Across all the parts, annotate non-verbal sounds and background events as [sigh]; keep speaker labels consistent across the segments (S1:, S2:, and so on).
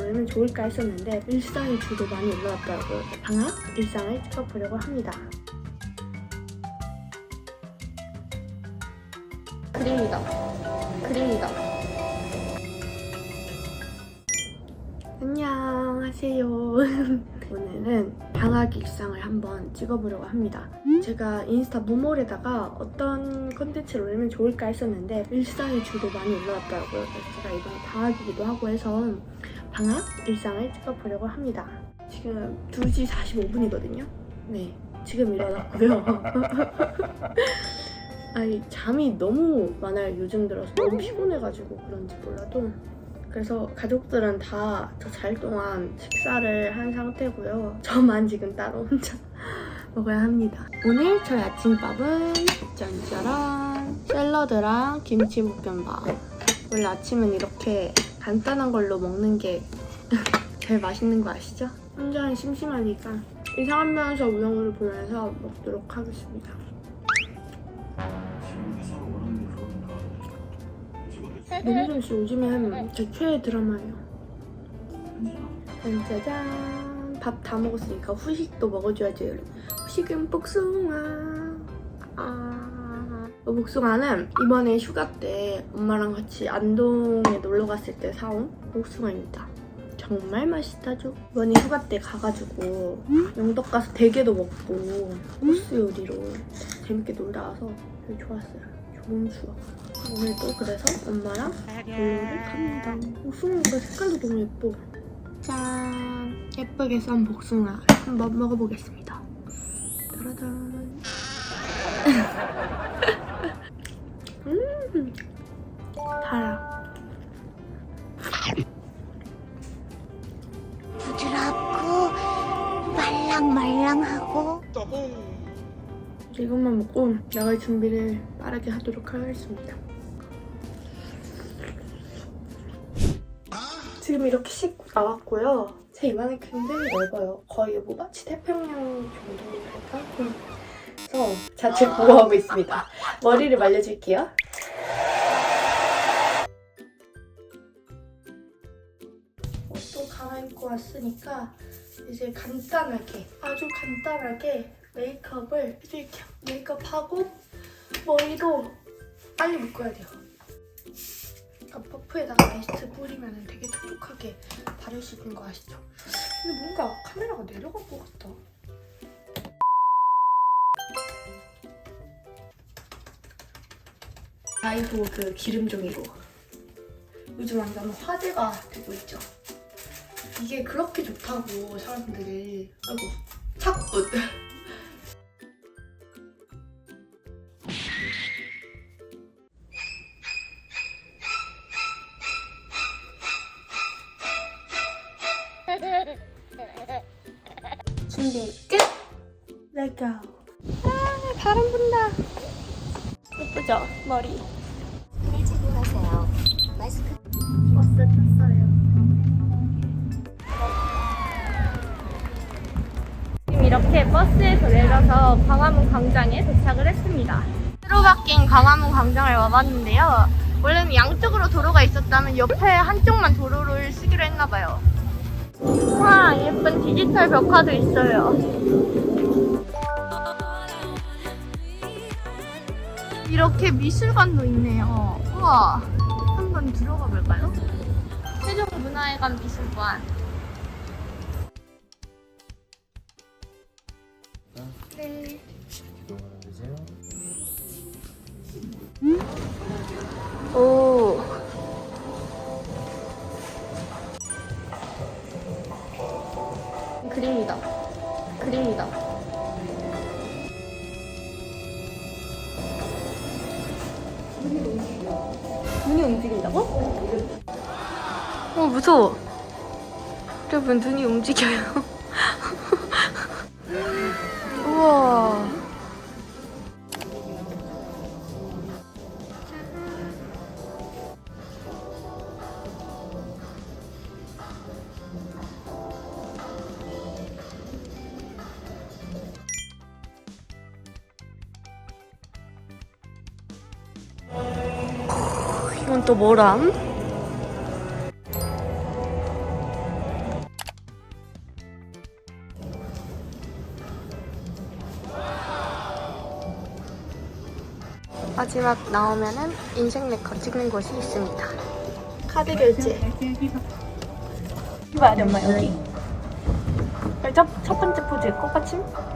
S1: 올리면 좋을까 했었는데 일상의 질도 많이 올라왔더라고요. 방학 일상을 찍어보려고 합니다. 그림이다. 그림이다. 안녕 하세요. [laughs] 오늘은 방학 일상을 한번 찍어보려고 합니다. 제가 인스타 무몰에다가 어떤 컨텐츠를 올리면 좋을까 했었는데 일상의 질도 많이 올라왔더라고요. 그래서 제가 이번에 방학이기도 하고 해서 방학 일상을 찍어보려고 합니다. 지금 2시 45분이거든요. 네, 지금 일어났고요. [laughs] 아니 잠이 너무 많아요 요즘 들어서 너무 피곤해가지고 그런지 몰라도 그래서 가족들은 다 저 잘 동안 식사를 한 상태고요. [laughs] 저만 지금 따로 혼자 [laughs] 먹어야 합니다. 오늘 저희 아침밥은 짠짜란 샐러드랑 김치 볶음밥. 원래 아침은 이렇게 간단한 걸로 먹는 게 [laughs] 제일 맛있는 거 아시죠? 혼자는 심심하니까 이상한 면에서 우영우를 보면서 먹도록 하겠습니다 노미선 씨 요즘엔 제 최애 드라마예요. 짜잔. 밥 다 먹었으니까 후식도 먹어줘야죠, 여러분. 후식은 복숭아. 아. 이 복숭아는 이번에 휴가 때 엄마랑 같이 안동에 놀러 갔을 때 사온 복숭아입니다. 정말 맛있다죠? 이번에 휴가 때 가가지고 영덕 가서 대게도 먹고 코스 요리로 재밌게 놀다 와서 되게 좋았어요. 좋은 추억. 오늘 또 그래서 엄마랑 놀러를 갑니다. 복숭아가 색깔도 너무 예뻐. 짠! 예쁘게 썬 복숭아 한번 먹어보겠습니다. 따라단. 먹고 나갈 준비를 빠르게 하도록 하겠습니다. 지금 이렇게 씻고 나왔고요. 제 입안이 굉장히 넓어요. 거의 뭐 마치 태평양 정도랄까? 음. 그래서 자체 보호하고 있습니다. 머리를 말려줄게요. 옷도 갈아입고 왔으니까 이제 간단하게 아주 간단하게 메이크업을 해줄게요. 메이크업하고 머리도 빨리 묶어야 돼요. 퍼프에다가 미스트 뿌리면 되게 촉촉하게 바를 수 있는 거 아시죠? 근데 뭔가 카메라가 내려갈 것 같다. 아이고 그 기름 종이로 요즘 완전 화제가 되고 있죠. 이게 그렇게 좋다고 사람들이 아이고 착붙 준비 끝! 렛고 아 바람 분다 예쁘죠? 머리
S2: 일찍 일어나세요. 마스크
S1: 버스 탔어요 지금 이렇게 버스에서 내려서 광화문 광장에 도착을 했습니다. 새로 바뀐 광화문 광장을 와봤는데요. 원래는 양쪽으로 도로가 있었다면 옆에 한쪽만 도로를 쓰기로 했나봐요. 와 예쁜 디지털 벽화도 있어요. 이렇게 미술관도 있네요. 우와 한번 들어가 볼까요? 세종문화회관 미술관. 네. 오. 그림이다. 그림이다. 눈이 움직인다고? 어, 무서워. 여러분, 눈이 움직여요. [laughs] 다음 또 뭐람? 마지막 나오면은 인생 메커 찍는 곳이 있습니다. 카드 결제.
S3: 이거 아니 엄마 여기.
S1: 첫, 첫 번째 포즈 꽃받침.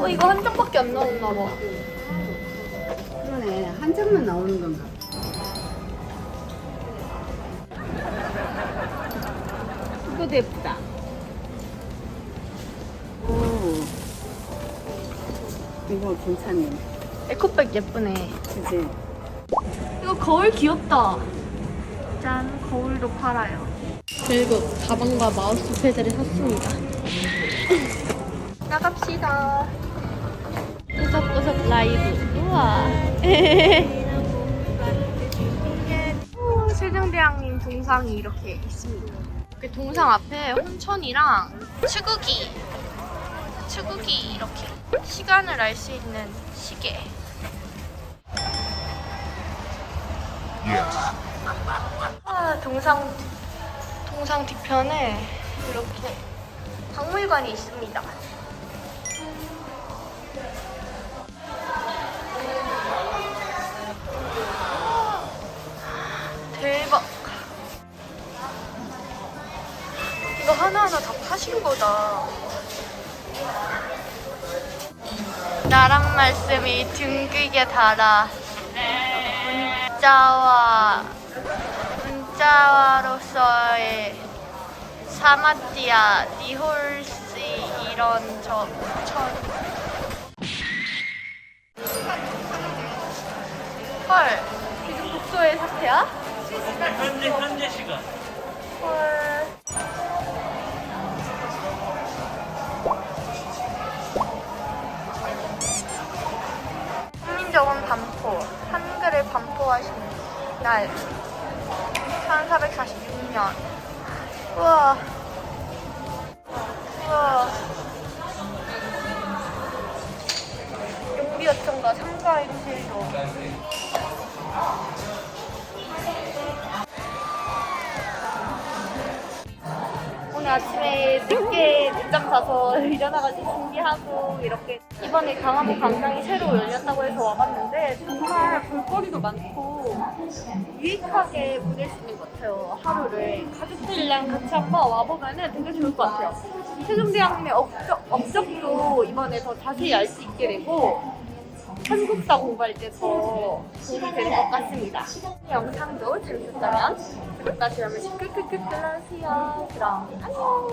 S1: 어 이거 한 장밖에 안 나왔나 봐.
S3: 그러네 한 장만 나오는 건가 이거도 예쁘다 오 이거 괜찮네
S1: 에코백 예쁘네.
S3: 그치
S1: 이거 거울 귀엽다. 짠, 거울도 팔아요. 결국 가방과 마우스 패드를 샀습니다. 나갑시다. 꾸석꾸석 라이브. 우와. 오, [laughs] 세종대왕님 동상이 이렇게 있습니다. 그 동상 앞에 혼천이랑 추구기, 추구기 이렇게 시간을 알 수 있는 시계. 아, 동상 동상 뒤편에 이렇게 박물관이 있습니다. 하나하나 다 파신 거다. 나란 말씀이 둥글게 달아. 문자와 문자와로서의 사마띠아 니홀시 이런 저 천 헐 지금 독서의 사태야?
S4: 현재 현재 시간.
S1: 헐 국민정음 반포 한글을 반포하신 날 1446년. 우와. 우와. 용비어천과 참가행실도 아침에 늦게 늦잠 자서 [laughs] 일어나가지고 준비하고 이렇게. 이번에 강화도 광장이 새로 열렸다고 해서 와봤는데 정말 볼거리도 많고 유익하게 보낼 수 있는 것 같아요 하루를. 가족들이랑 같이 한번 와보면 되게 좋을 것 같아요. 세종대왕님의 업적, 업적도 이번에 더 자세히 알 수 있게 되고 한국사 공부할 때더 도움이 되는 것 같습니다. 이 영상도 재밌었다면 구독과 좋아요 꾹꾹꾹 눌러주세요. 그럼 안녕.